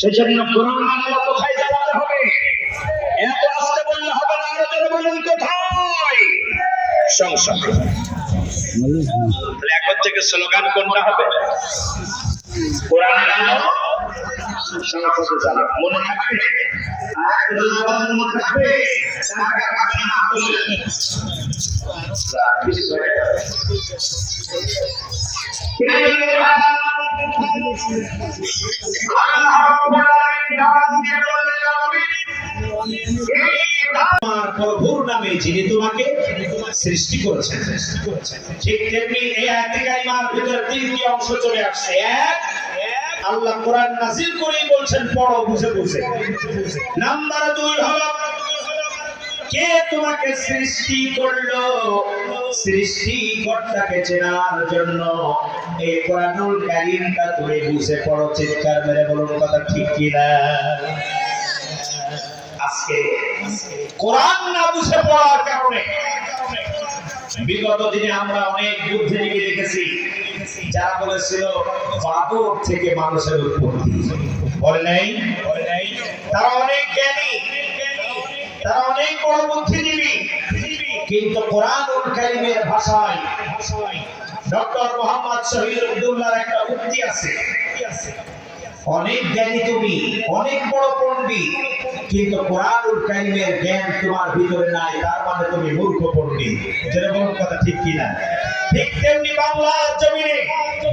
সেজন্য কোরআন বাংলা কোথায় চালাতে হবে এত আসতে বললে হবে না আরও জোরে বলুন কোথায় সংসদে এখন থেকে স্লোগান কোনটা হবে কোরআন আলো সংসদে চালাবে মনে থাকবে মনে যাবে। প্রভুর নামে যিনি তোমাকে সৃষ্টি করেছেন ঠিক তেমনি এই আয়াতে কারিমার ভিতরে তিনটি অংশ চলে আসছে এক আল্লাহ কোরআন নাজিল করেই বলছেন, পড়ো, বুঝে বুঝে। নাম্বার দুই হলো, কে তোমাকে সৃষ্টি করল? চেনার জন্য। এই কোরআনুল তুমি বুঝে পড়ো, চিৎকার মেরে বলুন কথা ঠিক কিনা? আজকে কোরআন না বুঝে কারণে বিগত দিনে আমরা অনেক বুদ্ধিজীবী দেখেছি। যারা বলেছিল, বাদর থেকে মানুষের উৎপত্তি। বলে নাই? তারা অনেক জ্ঞানী। তারা অনেক বড় বুদ্ধিজীবী। কিন্তু কোরআনুল কারীমের ভাষায় ডক্টর মোহাম্মদ শহীদ আব্দুল্লাহর একটা উক্তি আছে। অনেক জ্ঞানী তুমি অনেক বড় পণ্ডিত কিন্তু কোরআনুল কারীমের জ্ঞান তোমার ভিতরে নাই তার মানে তুমি মূর্খ পণ্ডিত। বলুন কথা ঠিক কিনা? ঠিক তেমনি বাংলার জমিনে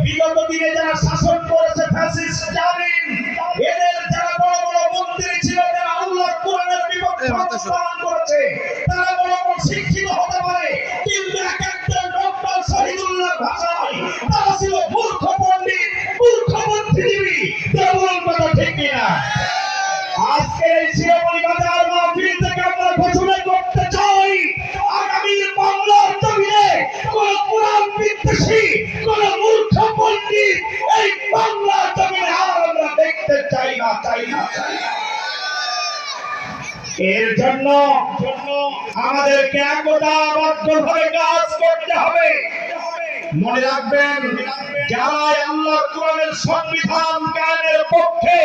বিগত দিনে যারা শাসন করেছে ফ্যাসিস্ট জানেন এদের যারা বড় বড় মন্ত্রী ছিল যারা আল্লাহর কোরআনের বিপক্ষে করেছে। তারা বড় বড় শিক্ষিত হতে পারে আজকে এই শিরোমণি বাজার মাহফিল থেকে এর জন্য আমাদেরকে একতাবদ্ধভাবে কাজ করতে হবে। মনে রাখবেন যারা আল্লাহ কোরআনের সংবিধান জ্ঞানের পক্ষে